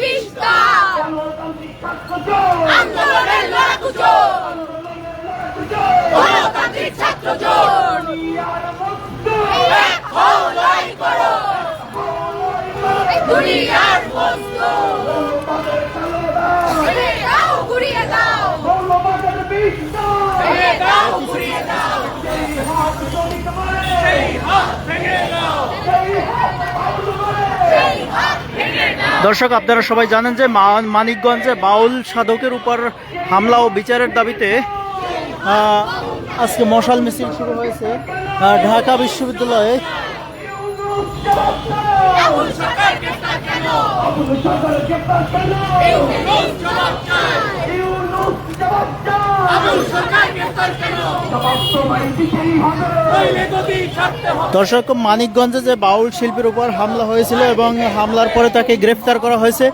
বিস্তার। আন্দোলনের লড়াকু জোর গণতান্ত্রিক ছাত্র দুনিয়ার বস্তু ছেড়ে দাও ঘুরিয়ে দাও ছেড়ে দাও ঘুরিয়ে দাও সেই হাত ভেঙে দাও দর্শক, আপনারা সবাই জানেন যে মানিকগঞ্জে বাউল সাধকের উপর হামলা ও বিচারের দাবিতে আজকে মশাল মিছিল শুরু হয়েছে। ঢাকা বিশ্ববিদ্যালয়ে সরকার গ্রেফতার কেন ইউনুস জবাব চাই আবুল সরকার গ্রেফতার কেন নইলে যদি ছাড়তে হবে দর্শক, মানিকগঞ্জে যে বাউল শিল্পীর উপর হামলা হয়েছিল এবং হামলার পরে তাকে গ্রেফতার করা হয়েছে,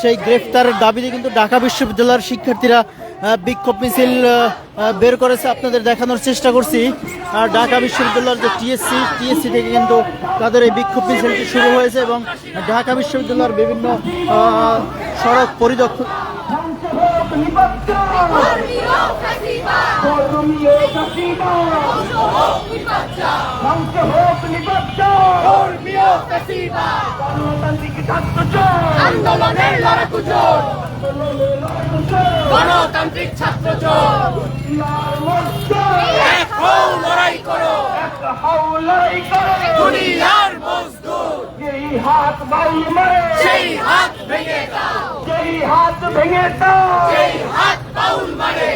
সেই গ্রেফতারের দাবিতে কিন্তু ঢাকা বিশ্ববিদ্যালয়ের শিক্ষার্থীরা বিক্ষোভ মিছিল বের করেছে। আপনাদের দেখানোর চেষ্টা করছি। আর ঢাকা বিশ্ববিদ্যালয়ের যে টিএসসি টিএসসি থেকে কিন্তু তাদের এই বিক্ষোভ মিছিলটি শুরু হয়েছে এবং ঢাকা বিশ্ববিদ্যালয়ের বিভিন্ন ধর্মীয় ধ্বংস হোক বিপর্যয় ধর্মীয় আন্দোলনের লড়াকু জোর গণতান্ত্রিক ছাত্র জোর এক হও লড়াই করো দুনিয়ার মজদুর হাত বাউল মারে সেই হাত ভেঙে দাও সেই হাত ভেঙে দাও। সেই হাত মারে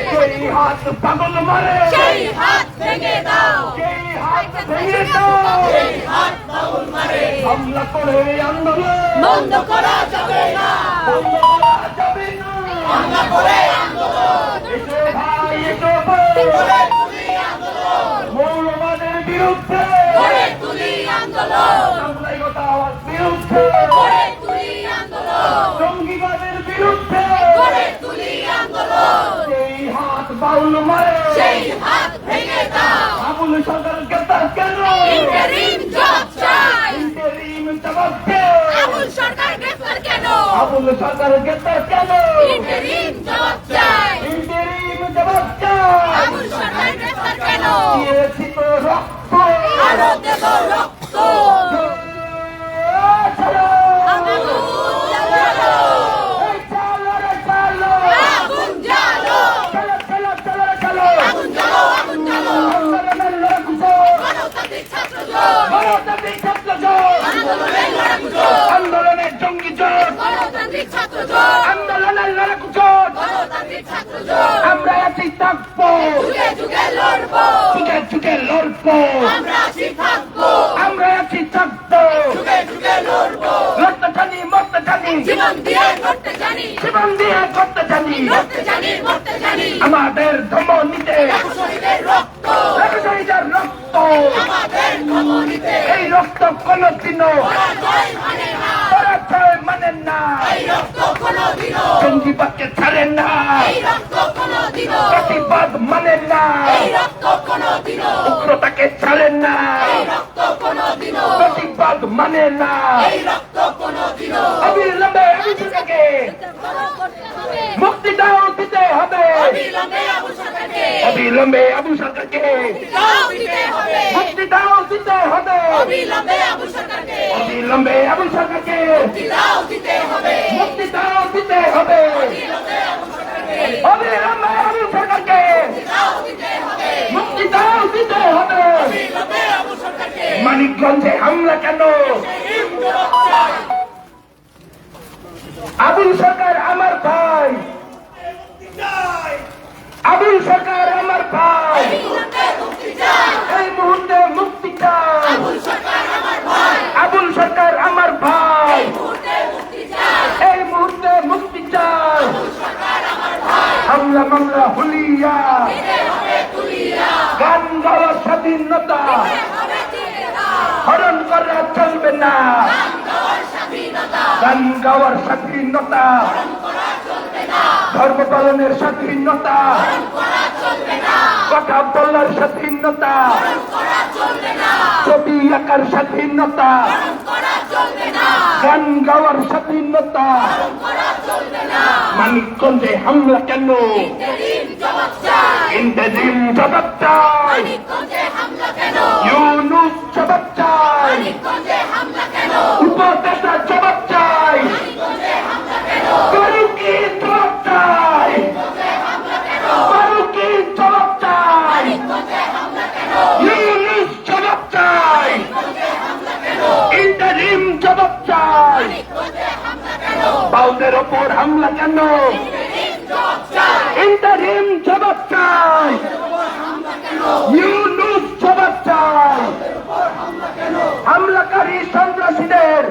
পাগল মারে। সেই হাত ভেঙে দাও। সেই হাত ভেঙে দাও। সেই হাত বাউল মারে। হামলা করে আন্দোলন। বন্ধ করা যাবে না। বন্ধ করা যাবে না। হামলা করে আন্দোলন। এসো ভাই এসো ভাই। গড়ে তুলি আন্দোলন। মৌলবাদের বিরুদ্ধে। তুলি আন্দোলন। মারে। সেই হাত ভেঙে দাও। আবুল সরকার গ্রেফতার কেন? ইন্টারিম জব চাই। ইন্টারিম জবাব দে আবুল সরকার গ্রেফতার কেন? আবুল সরকার গ্রেপ্তার কেন? ইন্টারিম জব চাই। ইন্টারিম জবাব দে আবুল সরকার গ্রেফতার কেন দিয়েছি তো রক্ত আরও দেব রক্ত চলো আগুন জ্বালো এই চলো রে চলো আগুন জ্বালো চলো চলো চলো রে চলো আগুন জ্বালো আগুন জ্বালো আন্দোলনের লড়াকু জোর গণতান্ত্রিক ছাত্র জোট গণতান্ত্রিক ছাত্র জোর আন্দোলনের লড়াকু জোট আন্দোলনের জঙ্গি জোর গণতান্ত্রিক ছাত্র জোট আন্দোলনের লড়াকু জোর গণতান্ত্রিক ছাত্র জোট আমরা আছি থাকব যুগে লড়বো। যুগে যুগে লড়বো। আমরা আছি থাকব। আমরা আছি থাকব। যুগে যুগে লড়বো। লড়তে জানি মরতে জানি। জীবন দিয়ে করতে জানি। জীবন দিয়ে করতে জানি। লড়তে জানি মরতে জানি। আমাদের ধমনীতে শহীদের রক্ত। শহীদের রক্ত। আমাদের ধমনীতে এই রক্ত কোনদিনও পরাজয় মানে না পরাজয় মানেন না এই রক্ত কোনোদিনও জঙ্গিবাদকে ছাড়েন না। এই রক্ত কোনোদিনও প্রতিবাদ মানেন না। এই রক্ত কোনোদিনও উগ্রতাকে ছাড়েন না। এই রক্ত কোনোদিনও প্রতিবাদ মানেন না। এই রক্ত কোনোদিনও অবিলম্বে অভিযোগকে মুক্তি দাও দিতে হবে। অবিলম্বে আবু সরকারকে দাও দিতে হবে। মুক্তি দাও দিতে হবে। অবিলম্বে আবু সরকারকে অবিলম্বে আবু সরকারকে দাও দিতে হবে। মুক্তি দাও দিতে হবে। অবিলম্বে আবু সরকারকে মুক্তি দাও দিতে হবে। মানিকগঞ্জে হামলা কেন? আবুল সরকার আমার ভাই। আবুল সরকার আমার ভাই। এই মুহূর্তে মুক্তি চাই আবুল সরকার আমার ভাই। এই মুহূর্তে মুক্তি চাই হামলা মামলা হুলিয়া। গান গাওয়ার স্বাধীনতা। হরণ করা চলবে না। গান গাওয়ার স্বাধীনতা গান গাওয়ার স্বাধীনতা করা চলবে না ধর্ম পালনের স্বাধীনতা। কথা বলার স্বাধীনতা। ছবি আঁকার স্বাধীনতা। গান গাওয়ার স্বাধীনতা। মানিকগঞ্জে হামলা কেন? ইন্টারিম জবাব চাই। ইউনুস জবাব চাই। ইউনুস চাই। ইন্টারিম জবাব চাই। বাউদের ওপর হামলা কেন? ইন্টারিম জবাব চাই। ইউনুস জবাব চাই। হামলাকারী সন্ত্রাসীদের